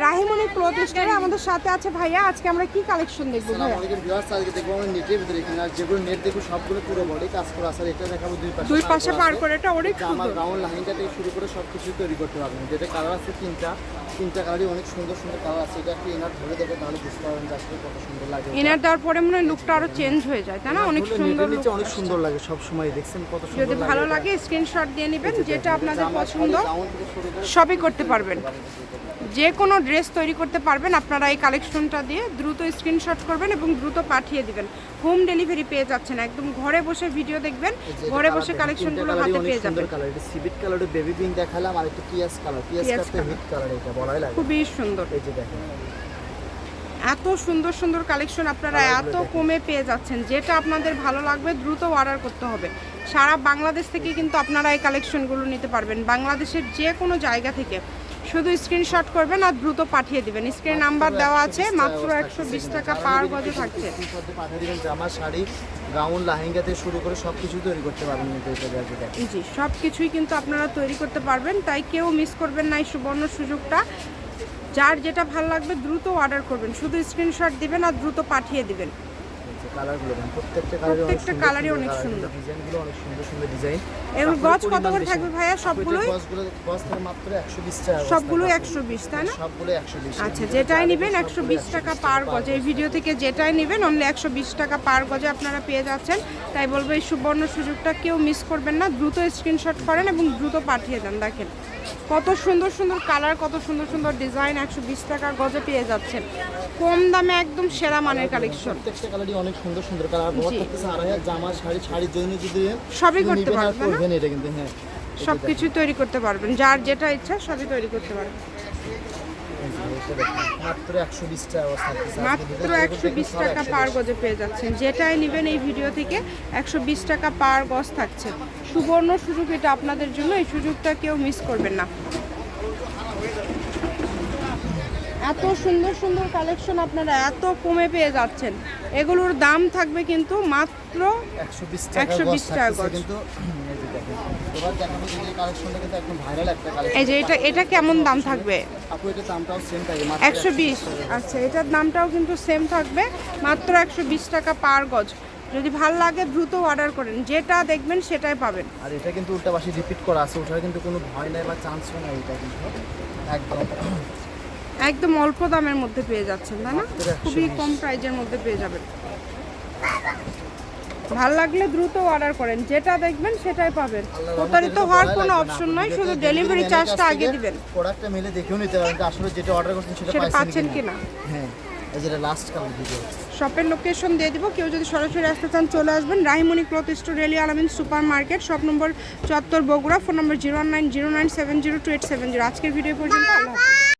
রাহিমনি cloth স্টোরে আমাদের সাথে আছে ভাইয়া। আজকে আমরা কি কালেকশন দেখব আসসালামু ভাইয়া? আলাইকুম ভিউয়ার্স আজকে দেখব আমরা নেটের ভিতরে এখানে। আর যেগুলো নেট দেখব সবগুলো পুরো বডি কাজ করা আছে। এটা দেখাবো দুই পাশে দুই পাশে পার করে এটা অনেক গাউন লাহিঙ্গা থেকে শুরু করে সব কিছু তৈরি করতে পারবেন যেটা কালার আছে তিনটা তিনটা কালারই অনেক সুন্দর সুন্দর কালার আছে। এটা একটু এনার ধরে দেবে তাহলে বুঝতে পারবেন যে আসলে কত সুন্দর লাগে ইনার দেওয়ার পরে মনে হয় লুকটা আরও চেঞ্জ হয়ে যায় তাই না? অনেক সুন্দর নিচে অনেক সুন্দর লাগে সব সময় দেখছেন কত সুন্দর যদি ভালো লাগে স্ক্রিনশট দিয়ে নেবেন যেটা আপনাদের পছন্দ সবই করতে পারবেন। যে কোনো ড্রেস তৈরি করতে পারবেন আপনারা এই কালেকশনটা দিয়ে দ্রুত স্ক্রিনশট করবেন এবং দ্রুত পাঠিয়ে দিবেন। হোম ডেলিভারি পেয়ে যাচ্ছেন একদম ঘরে বসে ভিডিও দেখবেন ঘরে বসে কালেকশনগুলো হাতে পেয়ে যাবেন। কালার এটা সিভিট কালারের বেবি পিঙ্ক দেখালাম আর একটা পিয়াস কালার পিয়াস পিয়াজ কালার হিট কালার এটা বলাই লাগে। খুবই সুন্দর। এই যে দেখেন। এত সুন্দর সুন্দর কালেকশন আপনারা এত কমে পেয়ে যাচ্ছেন যেটা আপনাদের ভালো লাগবে দ্রুত অর্ডার করতে হবে। সারা বাংলাদেশ থেকে কিন্তু আপনারা এই কালেকশনগুলো নিতে পারবেন। বাংলাদেশের যে কোনো জায়গা থেকে শুধু স্ক্রিনশট করবেন আর দ্রুত পাঠিয়ে দিবেন। স্ক্রিন নাম্বার দেওয়া আছে, মাত্র একশো বিশ টাকা পার গজে থাকছে। জামা শাড়ি গাউন লাহেঙ্গা থেকে শুরু করে সব কিছু তৈরি করতে পারবেন। জি সব কিছুই কিন্তু আপনারা তৈরি করতে পারবেন, তাই কেউ মিস করবেন না এই সুবর্ণ সুযোগটা। যার যেটা ভালো লাগবে দ্রুত অর্ডার করবেন, শুধু স্ক্রিনশট দিবেন আর দ্রুত পাঠিয়ে দিবেন। যে কালারগুলো প্রত্যেকটা কালারই অনেক প্রত্যেকটা সুন্দর কালারই অনেক সুন্দর। ডিজাইনগুলো অনেক সুন্দর সুন্দর ডিজাইন এগুলো গজ কত করে থাকবে ভাইয়া? সবগুলোই? গজগুলো গজ থেকে মাত্র 120 টাকা সবগুলো থাকবে। একশো বিশ তাই না? সবগুলো 120 আচ্ছা যেটাই নেবেন একশো বিশ টাকা পার গজে। এই ভিডিও থেকে যেটাই নেবেন অনলি একশো বিশ টাকা পার গজে আপনারা পেয়ে যাচ্ছেন। তাই বলব এই সুবর্ণ সুযোগটা কেউ মিস করবেন না। দ্রুত স্ক্রিনশট করেন এবং দ্রুত পাঠিয়ে দেন দেখেন। কত সুন্দর সুন্দর কালার কত সুন্দর সুন্দর ডিজাইন একশো বিশ টাকা গজে পেয়ে যাচ্ছেন কম দামে একদম সেরা মানের কালেকশন। প্রত্যেকটা কালারই অনেক সুন্দর সুন্দর কালার। বড় থাকতেছে জামা শাড়ি শাড়ির জন্য যদি সবই করতে পারবেন, এটা কিন্তু হ্যাঁ। এই সব দেখেন, তৈরি করতে পারবেন। যার যেটা ইচ্ছা সবই তৈরি করতে পারবেন। এই যে এটা মাত্র 120 টাকা গজ থাকতেছে। আজকে মাত্র একশো বিশ টাকা পার গজে পেয়ে যাচ্ছেন। যেটাই নেবেন এই ভিডিও থেকে একশো বিশ টাকা পার গজ থাকছে। সুবর্ণ সুযোগ এটা আপনাদের জন্য এই সুযোগটা কেউ মিস করবেন না। এত সুন্দর সুন্দর কালেকশন আপনারা এত কমে পেয়ে যাচ্ছেন। এগুলোর দাম থাকবে কিন্তু মাত্র 120 টাকা 120 গজ টাকা কিন্তু এই যে এটা এটা কেমন দাম থাকবে? একশো বিশ। আচ্ছা এটার দামটাও কিন্তু সেম থাকবে মাত্র একশো বিশ টাকা পার গজ। যদি ভালো লাগে দ্রুত অর্ডার করেন। যেটা দেখবেন সেটাই পাবেন। আর এটা কিন্তু উল্টা পাশে রিপিট করা আছে ওঠার কিন্তু কোনো ভয় নাই বা চান্সও নাই এটা কিন্তু। একদম। একদম অল্প দামের মধ্যে পেয়ে যাচ্ছেন তাই না? খুবই কম প্রাইজের মধ্যে পেয়ে যাবেন। ভালো লাগলে দ্রুত অর্ডার করেন। যেটা দেখবেন সেটাই পাবেন। প্রতারিত হওয়ার কোনো অপশন নয় শুধু ডেলিভারি চার্জটা আগে দিবেন। প্রোডাক্টটা মিলে দেখেও নিতে পারেন আসলে যেটা অর্ডার করছেন সেটা পাচ্ছেন কিনা। হ্যাঁ। যেটা লাস্ট ভিডিও শপের লোকেশন দিয়ে দিব। কেউ যদি সরাসরি আসতে চান, চলে আসবেন। Rahimoni cloth store, rally Alamin super market shop number চত্বর Bogura, phone number zero nine zero nine seven zero two eight seven zero. আজকের ভিডিও পর্যন্ত আল্লাহ